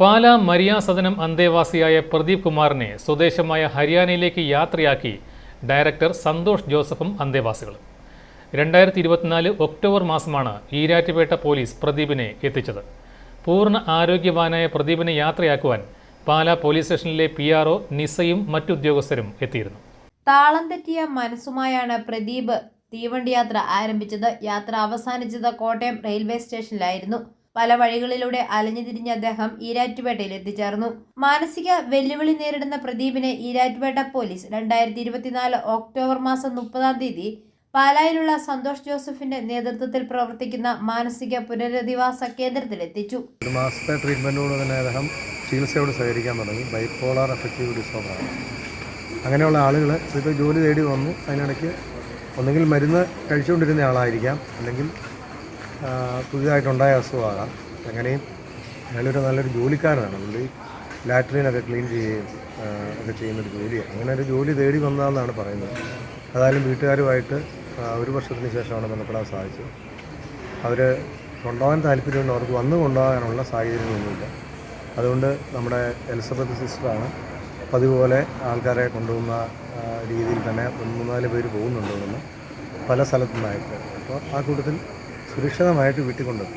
പാല Maria സദനം അന്തേവാസിയായ പ്രദീപ് കുമാറിനെ സ്വദേശമായ ഹരിയാനയിലേക്ക് യാത്രയാക്കി director Santhosh ജോസഫും അന്തേവാസികളും. രണ്ടായിരത്തി ഇരുപത്തിനാല് ഒക്ടോബർ മാസമാണ് ഈരാറ്റുപേട്ട പോലീസ് പ്രദീപിനെ എത്തിച്ചത്. പൂർണ ആരോഗ്യവാനായ പ്രദീപിനെ യാത്രയാക്കുവാൻ പാല പോലീസ് സ്റ്റേഷനിലെ പി ആർ ഒ നിസയും മറ്റുദ്യോഗസ്ഥരും എത്തിയിരുന്നു. താളം തെറ്റിയ മനസ്സുമായാണ് പ്രദീപ് തീവണ്ടി യാത്ര ആരംഭിച്ചത്. യാത്ര അവസാനിച്ചത് കോട്ടയം റെയിൽവേ സ്റ്റേഷനിലായിരുന്നു. പല വഴികളിലൂടെ അലഞ്ഞുതിരിഞ്ഞ അദ്ദേഹം ഈരാറ്റുപേട്ടയിൽ എത്തിച്ചേർന്നു. മാനസിക വെല്ലുവിളി നേരിടുന്ന പ്രദീപിനെ ഈരാറ്റുപേട്ട പോലീസ് രണ്ടായിരത്തി ഇരുപത്തിനാല് ഒക്ടോബർ മാസം മുപ്പതാം തീയതി പാലായിലുള്ള സന്തോഷ് ജോസഫിന്റെ നേതൃത്വത്തിൽ പ്രവർത്തിക്കുന്ന മാനസിക പുനരധിവാസ കേന്ദ്രത്തിൽ എത്തിച്ചു. ഒരു മാസത്തെ ട്രീറ്റ്മെന്റോട് തന്നെ അദ്ദേഹം ചികിത്സയോട് സഹകരിക്കാൻ തുടങ്ങി. ബൈപ്പോളാർ എഫക്റ്റീവ് ഡിസോർഡറാണ് അങ്ങനെയുള്ള ആളുകൾ ഇപ്പോൾ ജോലി തേടി വന്നു അതിനിടയ്ക്ക് ഒന്നുകിൽ മരുന്ന് കഴിച്ചുകൊണ്ടിരുന്ന ആളായിരിക്കാം. അല്ലെങ്കിൽ പുതിയതായിട്ടുണ്ടായ അസുഖമാകാം. എങ്ങനെയും അയാളൊരു നല്ലൊരു ജോലിക്കാരനാണ്. പുള്ളി ലാട്രിനൊക്കെ ക്ലീൻ ചെയ്യുകയും ഒക്കെ ചെയ്യുന്നൊരു ജോലിയാണ്. അങ്ങനെ ഒരു ജോലി തേടി വന്നതെന്നാണ് പറയുന്നത്. അതായാലും വീട്ടുകാരുമായിട്ട് ഒരു വർഷത്തിന് ശേഷമാണ് ബന്ധപ്പെടാൻ സാധിച്ചത്. അവർ കൊണ്ടുപോകാൻ താല്പര്യമുണ്ട് അവർക്ക് വന്ന് കൊണ്ടുപോകാനുള്ള സാഹചര്യങ്ങളൊന്നുമില്ല. അതുകൊണ്ട് നമ്മുടെ എലിസബത്ത് സിസ്റ്ററാണ് പതിവ് പോലെ ആൾക്കാരെ കൊണ്ടുപോകുന്ന രീതിയിൽ തന്നെ മൂന്നാൽ പേര് പോകുന്നുണ്ട് പല സ്ഥലത്തു നിന്നായിട്ട് അപ്പോൾ ആ കൂട്ടത്തിൽ സുരക്ഷിതമായിട്ട് വീട്ടിൽ കീറി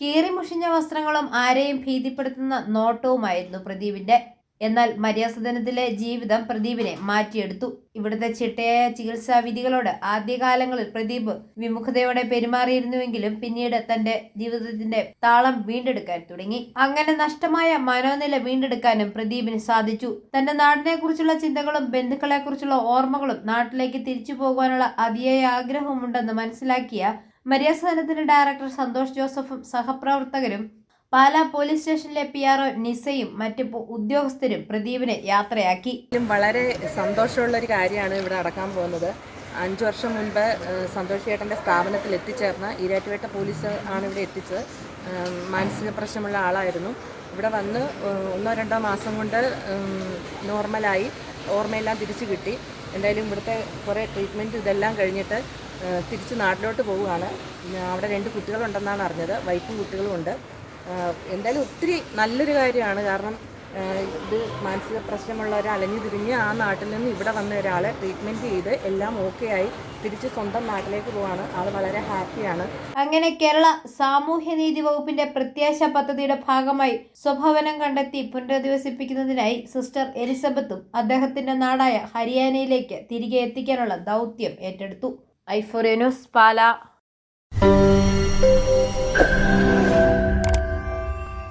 കീറിമുഷിഞ്ഞ വസ്ത്രങ്ങളും ആരെയും ഭീതിപ്പെടുത്തുന്ന നോട്ടവുമായിരുന്നു പ്രദീപിന്റെ. എന്നാൽ മര്യാസദനത്തിലെ ജീവിതം പ്രദീപിനെ മാറ്റിയെടുത്തു. ഇവിടുത്തെ ചിട്ടയായ ചികിത്സാ വിധികളോട് ആദ്യകാലങ്ങളിൽ പ്രദീപ് വിമുഖതയോടെ പെരുമാറിയിരുന്നുവെങ്കിലും പിന്നീട് തന്റെ ജീവിതത്തിന്റെ താളം വീണ്ടെടുക്കാൻ തുടങ്ങി. അങ്ങനെ നഷ്ടമായ മനോനില വീണ്ടെടുക്കാനും പ്രദീപിന് സാധിച്ചു. തന്റെ നാടിനെ കുറിച്ചുള്ള ചിന്തകളും ബന്ധുക്കളെ കുറിച്ചുള്ള ഓർമ്മകളും നാട്ടിലേക്ക് തിരിച്ചു പോകുവാനുള്ള അതിയായ ആഗ്രഹമുണ്ടെന്ന് മനസ്സിലാക്കിയ മര്യാസദനത്തിന്റെ ഡയറക്ടർ സന്തോഷ് ജോസഫും സഹപ്രവർത്തകരും പാലാ പോലീസ് സ്റ്റേഷനിലെ പി ആർ ഒ നിസയും മറ്റ് ഉദ്യോഗസ്ഥരും പ്രദീപിനെ യാത്രയാക്കി. വളരെ സന്തോഷമുള്ള ഒരു കാര്യമാണ് ഇവിടെ നടക്കാൻ പോകുന്നത്. അഞ്ച് വർഷം മുൻപ് സന്തോഷ് ചേട്ടന്റെ സ്ഥാപനത്തിൽ എത്തിച്ചേർന്ന ഈരാറ്റുപേട്ട പോലീസ് ആണ് ഇവിടെ എത്തിച്ചത്. മാനസിക പ്രശ്നമുള്ള ആളായിരുന്നു. ഇവിടെ വന്ന് ഒന്നോ രണ്ടോ മാസം കൊണ്ട് നോർമലായി ഓർമ്മയെല്ലാം തിരിച്ചു കിട്ടി. എന്തായാലും ഇവിടുത്തെ കുറേ ട്രീറ്റ്മെന്റ് ഇതെല്ലാം കഴിഞ്ഞിട്ട് തിരിച്ച് നാട്ടിലോട്ട് പോവുകയാണ്. അവിടെ രണ്ട് കുട്ടികളുണ്ടെന്നാണ് അറിഞ്ഞത്. വൈഫും കുട്ടികളും ഉണ്ട്. എന്തായാലും ഒത്തിരി നല്ലൊരു കാര്യമാണ്. കാരണം ഇത് മാനസിക പ്രശ്നമുള്ള ഒരു അലഞ്ഞു തിരിഞ്ഞ് ആ നാട്ടിൽ നിന്ന് ഇവിടെ വന്ന ഒരാളെ ട്രീറ്റ്മെന്റ് ചെയ്ത് എല്ലാം ഓക്കെ ആയി തിരിച്ച് സ്വന്തം നാട്ടിലേക്ക് പോവാണ്. ആൾ വളരെ ഹാപ്പിയാണ് അങ്ങനെ കേരള സാമൂഹ്യനീതി വകുപ്പിന്റെ പ്രത്യാശ പദ്ധതിയുടെ ഭാഗമായി സ്വഭവനം കണ്ടെത്തി പുനരധിവസിപ്പിക്കുന്നതിനായി സിസ്റ്റർ എലിസബത്തും അദ്ദേഹത്തിന്റെ നാടായ ഹരിയാനയിലേക്ക് തിരികെ എത്തിക്കാനുള്ള ദൗത്യം ഏറ്റെടുത്തു. ഐഫോറിയ ന്യൂസ് പാല.